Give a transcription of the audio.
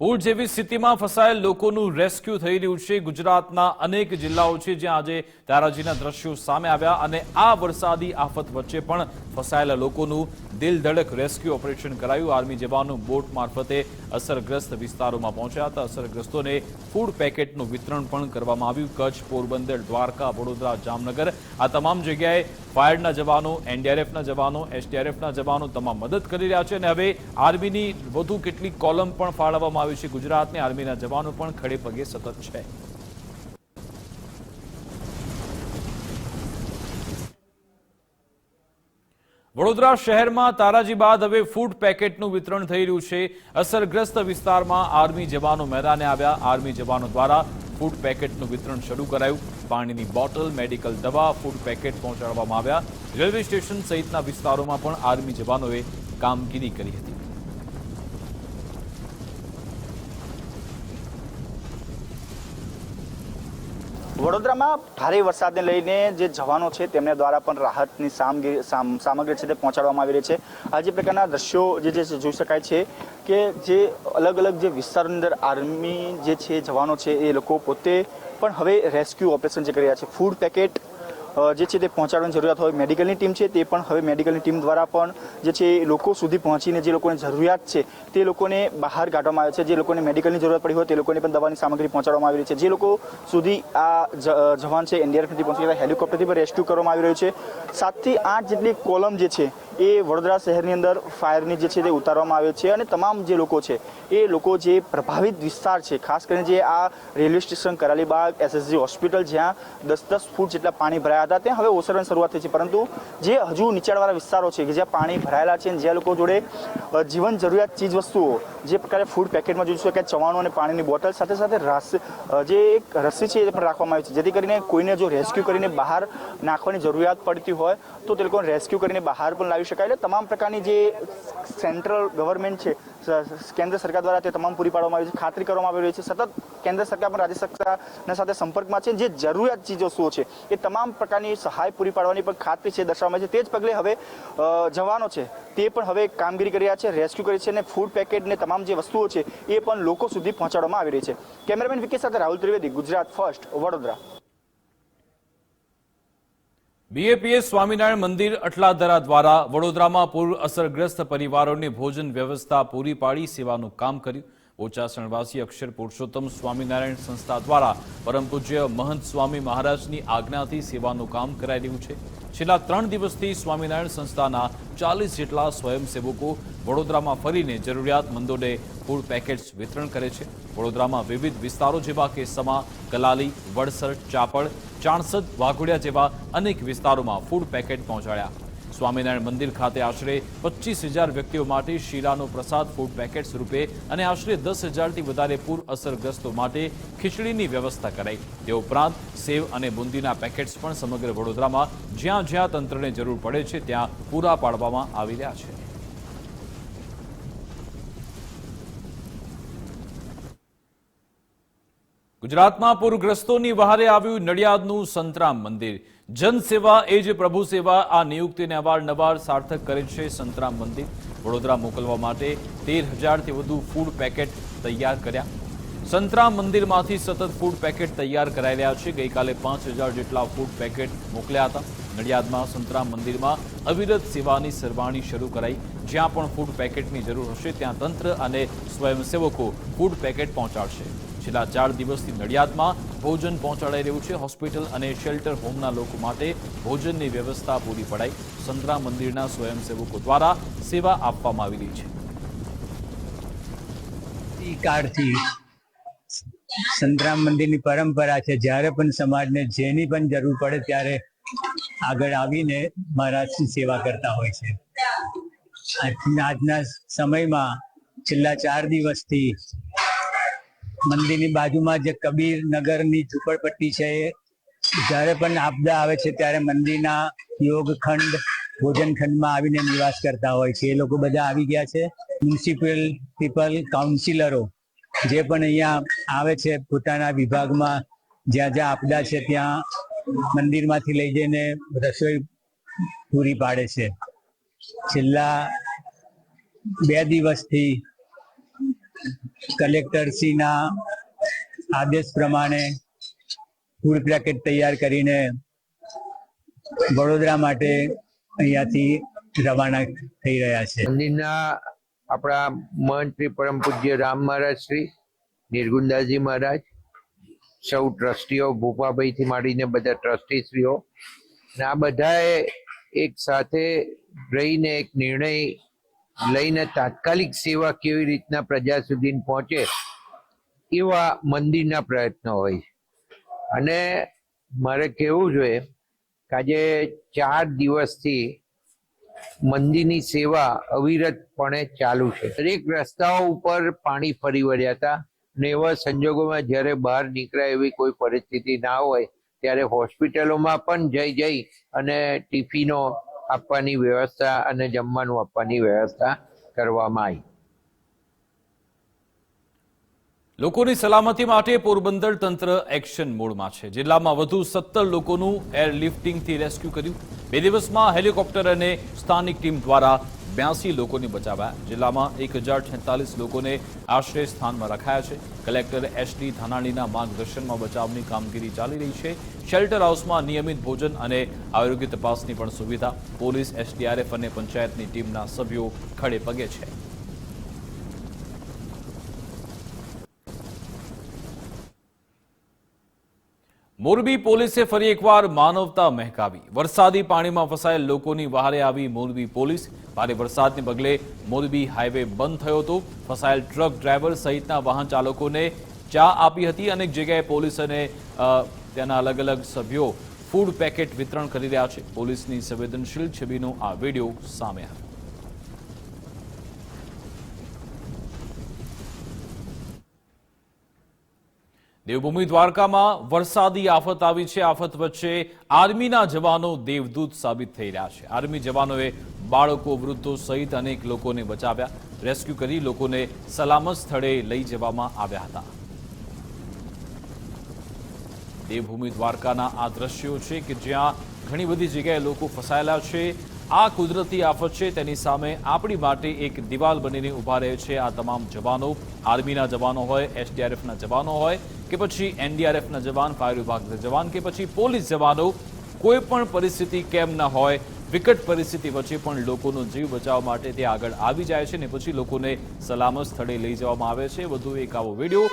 પૂર જેવી સ્થિતિમાં ફસાયેલ લોકોનું રેસ્ક્યુ થઈ રહ્યું છે. ગુજરાતના અનેક જિલ્લાઓ છે જ્યાં આજે તારાજીના દ્રશ્યો સામે આવ્યા અને આ વરસાદી આફત વચ્ચે પણ ફસાયેલા લોકોનું દિલધડક રેસ્ક્યુ ઓપરેશન કરાયું. આર્મી જવાનો બોટ મારફતે અસરગ્રસ્ત વિસ્તારોમાં પહોંચ્યા હતા. અસરગ્રસ્તોને ફૂડ પેકેટનું વિતરણ પણ કરવામાં આવ્યું. કચ્છ, પોરબંદર, દ્વારકા, વડોદરા, જામનગર આ તમામ જગ્યાએ ફાયરના જવાનો એનડીઆરએફના જવાનો એસડીઆરએફના જવાનો તમામ મદદ કરી રહ્યા છે અને હવે આર્મીની વધુ કેટલીક કોલમ પણ ફાળવવામાં આવી છે. ગુજરાતની આર્મીના જવાનો પણ ખડે પગે સતત છે. વડોદરા શહેરમાં તારાજી બાદ હવે ફૂડ પેકેટનું વિતરણ થઈ રહ્યું છે. અસરગ્રસ્ત વિસ્તારમાં આર્મી જવાનો મેદાને આવ્યા. આર્મી જવાનો દ્વારા ફૂડ પેકેટનું વિતરણ શરૂ કરાયું. પાણીની બોટલ, મેડિકલ દવા, ફૂડ પેકેટ પહોંચાડવામાં આવ્યા. રેલવે સ્ટેશન સહિતના વિસ્તારોમાં પણ આર્મી જવાનોએ કામગીરી કરી હતી. વડોદરામાં ભારે વરસાદને લઈને જે જવાનો છે તેમના દ્વારા પણ રાહતની સામગ્રી સામ- સામગ્રી છે તે પહોંચાડવામાં આવી રહી છે. આ જે પ્રકારના દ્રશ્યો જે જે જોઈ શકાય છે કે જે અલગ અલગ જે વિસ્તારની અંદર આર્મી જે છે, જવાનો છે એ લોકો પોતે પણ હવે રેસ્ક્યુ ઓપરેશન જે કરી રહ્યા છે. ફૂડ પેકેટ જે છે તે પહોંચાડવાની જરૂરિયાત હોય મેડિકલની ટીમ છે તે પણ હવે મેડિકલની ટીમ દ્વારા પણ જે છે લોકો સુધી પહોંચીને જે લોકોને જરૂરિયાત છે તે લોકોને બહાર કાઢવામાં આવે છે. જે લોકોને મેડિકલની જરૂરત પડી હોય તે લોકોને પણ દવાની સામગ્રી પહોંચાડવામાં આવી રહી છે. જે લોકો સુધી આ જવાન છે એનડીઆરએફથી પહોંચી ગયા, હેલિકોપ્ટરથી પણ રેસ્ક્યુ કરવામાં આવી રહ્યું છે. સાતથી આઠ જેટલી કોલમ જે છે એ વડોદરા શહેરની અંદર ફાયરની જે છે તે ઉતારવામાં આવે છે અને તમામ જે લોકો છે એ લોકો જે પ્રભાવિત વિસ્તાર છે, ખાસ કરીને જે આ railway station Karelibaug, SSG hospital જ્યાં દસ દસ ફૂટ જેટલા પાણી ભરાયા હતા ત્યાં હવે ઓસરવાની શરૂઆત થઈ છે. પરંતુ જે હજુ નીચાણવાળા વિસ્તારો છે કે જ્યાં પાણી ભરાયેલા છે અને જ્યાં લોકો જોડે જીવન જરૂરિયાત ચીજ વસ્તુઓ, જે પ્રકારે ફૂડ પેકેટમાં જોઈ શકાય, ચવાણું અને પાણીની બોટલ સાથે સાથે રસ જે એક રસી છે એ પણ રાખવામાં આવી છે. જેથી કરીને કોઈને જો રેસ્ક્યુ કરીને બહાર નાખવાની જરૂરિયાત પડતી હોય, તો તે લોકોને રેસ્ક્યુ કરીને બહાર પણ લાવી શકાય. એટલે તમામ પ્રકારની જે સેન્ટ્રલ ગવર્મેન્ટ છે કેન્દ્ર સરકાર દ્વારા તે તમામ પૂરી પાડવામાં આવી છે. ખાતરી કરવામાં આવી રહી છે. સતત કેન્દ્ર સરકાર પણ રાજ્ય સરકારના સાથે સંપર્કમાં છે જે જરૂરિયાત ચીજ વસ્તુઓ છે, એ તમામ પ્રકારની સહાય પૂરી પાડવાની પણ ખાતરી છે દર્શાવવામાં છે. તે જ પગલે હવે જવાનો છે તે પણ હવે કામગીરી કરી રહ્યા છે, રેસ્ક્યુ કરી છે અને ફૂડ પેકેટ ને તમામ જે વસ્તુઓ છે એ પણ લોકો સુધી પહોંચાડવામાં આવી રહી છે. કેમેરામેન વિકેશ સાથે રાહુલ ત્રિવેદી, ગુજરાત ફર્સ્ટ, વડોદરા. બીએપીએસ સ્વામિનારાયણ મંદિર અટલાદરા દ્વારા વડોદરામાં પૂર અસરગ્રસ્ત પરિવારોને ભોજન વ્યવસ્થા પૂરી પાડી સેવાનું કામ કર્યું. ઓચાસણવાસી અક્ષર પુરુષોત્તમ સ્વામિનારાયણ સંસ્થા દ્વારા, પરમ પૂજ્ય મહંત સ્વામી મહારાજની આજ્ઞાથી સેવાનું કામ કરાઈ રહ્યું છે. છેલ્લા ત્રણ દિવસથી સ્વામિનારાયણ સંસ્થાના ચાલીસ જેટલા સ્વયંસેવકો વડોદરામાં ફરીને જરૂરિયાતમંદોને ફૂડ પેકેટ્સ વિતરણ કરે છે. વડોદરામાં વિવિધ વિસ્તારો જેવા કે સમા, કલાલી, વડસર, ચાપડ, ચાણસદ, વાઘોડિયા જેવા અનેક વિસ્તારોમાં ફૂડ પેકેટ પહોંચાડ્યા. સ્વામિનારાયણ મંદિર ખાતે આશરે પચીસ હજાર વ્યક્તિઓ માટે શીરાનો પ્રસાદ, ફૂડ પેકેટ રૂપે અને આશરે દસ હજારથી વધારે પૂર અસરગ્રસ્તો માટે ખીચડીની વ્યવસ્થા કરાઈ. તે ઉપરાંત સેવ અને બુંદીના પેકેટ્સ પણ સમગ્ર વડોદરામાં જ્યાં જ્યાં તંત્રને જરૂર પડે છે, ત્યાં પૂરા પાડવામાં આવી રહ્યા છે. ગુજરાતમાં પૂરગ્રસ્તોની વહારે આવ્યું નડિયાદનું સંતરામ મંદિર. જનસેવા એ જ પ્રભુ સેવા આ નિયુક્તિને અવારનવાર સાર્થક કરે છે સંતરામ મંદિર. વડોદરા મોકલવા માટે તેર હજારથી વધુ ફૂડ પેકેટ તૈયાર કર્યા. સંતરામ મંદિરમાંથી સતત ફૂડ પેકેટ તૈયાર કરાઈ રહ્યા છે. ગઈકાલે પાંચ હજાર જેટલા ફૂડ પેકેટ મોકલ્યા હતા. નડિયાદમાં સંતરામ મંદિરમાં અવિરત સેવાની સરવાણી શરૂ કરાઈ. જ્યાં પણ ફૂડ પેકેટની જરૂર હશે, ત્યાં તંત્ર અને સ્વયંસેવકો ફૂડ પેકેટ પહોંચાડશે. છેલ્લા ચાર દિવસથી નડિયાદમાં ભોજન પહોંચાડાઈ રહ્યું છે. હોસ્પિટલ અને શેલ્ટર હોમના લોકો માટે ભોજનની વ્યવસ્થા પૂરી પડાઈ. સંતરા મંદિરના સ્વયંસેવકો દ્વારા સેવા આપવામાં આવી રહી છે. કાળથી સંતરામ મંદિરની પરંપરા છે. જ્યારે પણ સમાજને જેની પણ જરૂર પડે ત્યારે આગળ આવીને મહારાજની સેવા કરતા હોય છે. આજના સમયમાં છેલ્લા ચાર દિવસથી મંદિરની બાજુમાં જે કબીર નગરની ઝૂંપડપટ્ટી છે એ જ્યારે પણ આપદા આવે છે ત્યારે મંદિરના યોગખંડ ભોજનખંડમાં આવીને નિવાસ કરતા હોય છે. એ લોકો બધા આવી ગયા છે. મ્યુનિસિપલ પીપલ કાઉન્સિલરો જે પણ અહીંયા આવે છે પોતાના વિભાગમાં, જ્યાં જ્યાં આપદા છે ત્યાં મંદિરમાંથી લઈ જઈને રસોઈ પૂરી પાડે છે. છેલ્લા બે દિવસથી કલેક્ટરશ્રીના આદેશ પ્રમાણે ફૂડ પેકેટ તૈયાર કરીને વડોદરા માટે અહીંયાથી રવાના થઈ રહ્યા છે. મંદિરના આપણા મંત્રી પરમ પૂજ્ય રામ મહારાજ શ્રી નિર્ગુંદાજી મહારાજ, સૌ ટ્રસ્ટીઓ, ભૂપાભાઈથી માંડીને બધા ટ્રસ્ટીશ્રીઓ અને આ બધાએ એક સાથે રહીને એક નિર્ણય લઈને તાત્કાલિક સેવા કેવી રીતના પ્રજા સુધી પહોંચે એવા મંદિરના પ્રયત્નો હોય છે. અને મારે કહેવું જોઈએ કે આજે ચાર દિવસથી મંદિરની સેવા અવિરતપણે ચાલુ છે દરેક રસ્તાઓ ઉપર પાણી ફરી વળ્યા હતા ને એવા સંજોગોમાં જ્યારે બહાર નીકળાય એવી કોઈ પરિસ્થિતિ ના હોય, ત્યારે હોસ્પિટલોમાં પણ જઈ જઈ અને ટિફિનો આપવાની વ્યવસ્થા અને જમવાનું આપવાની વ્યવસ્થા કરવામાં આવી. લોકોની સલામતી માટે પોરબંદર તંત્ર એક્શન મોડમાં છે. જિલ્લામાં વધુ સત્તર લોકોનું એરલિફ્ટિંગથી રેસ્ક્યુ કર્યું. બે દિવસમાં હેલિકોપ્ટર અને સ્થાનિક ટીમ દ્વારા બ્યાસી લોકોને બચાવ્યા. જિલ્લામાં એક હજાર છેતાલીસ લોકોને આશ્રય સ્થાનમાં રખાયા છે. કલેક્ટર એસ ડી ધાનાણીના માર્ગદર્શનમાં બચાવની કામગીરી ચાલી રહી છે. શેલ્ટર હાઉસમાં નિયમિત ભોજન અને આરોગ્ય તપાસની પણ સુવિધા. પોલીસ એસડીઆરએફ અને પંચાયતની ટીમના સભ્યો ખડે પગે છે. મોરબી પોલીસે ફરી એકવાર માનવતા મહેકાવી. વરસાદી પાણીમાં ફસાયેલ લોકોની વહારે આવી મોરબી પોલીસ. ભારે વરસાદને પગલે મોરબી હાઈવે બંધ થયો હતો. ફસાયેલ ટ્રક ડ્રાઈવર સહિતના વાહન ચાલકોને ચા આપી હતી અનેક જગ્યાએ પોલીસ અને તેના અલગ અલગ સભ્યો ફૂડ પેકેટ વિતરણ કરી રહ્યા છે. પોલીસની સંવેદનશીલ છબીનો આ વીડિયો સામે આવ્યો. દેવભૂમિ દ્વારકામાં વરસાદી આફત આવી છે. આફત વચ્ચે આર્મીના જવાનો દેવદૂત સાબિત થઈ રહ્યા છે. આર્મી જવાનોએ બાળકો, વૃદ્ધો સહિત અનેક લોકોને બચાવ્યા. રેસ્ક્યુ કરી લોકોને સલામત સ્થળે લઈ જવામાં આવ્યા હતા. દેવભૂમિ દ્વારકાના આ દ્રશ્યો છે કે જ્યાં ઘણી બધી જગ્યાએ લોકો ફસાયેલા છે. આ કુદરતી આફત છે, તેની સામે આપણી માટે એક દિવાલ બનીને ઊભા રહે છે આ તમામ જવાનો. આર્મીના જવાનો હોય, એસડીઆરએફના જવાનો હોય કે પછી એનડીઆરએફના જવાન, ફાયર વિભાગના જવાન કે પછી પોલીસ જવાનો કોઈ પણ પરિસ્થિતિ કેમ ન હોય, વિકટ પરિસ્થિતિ વચ્ચે પણ લોકોનો જીવ બચાવવા માટે તે આગળ આવી જાય છે ને પછી લોકોને સલામત સ્થળે લઈ જવામાં આવે છે. વધુ એક આવો વીડિયો.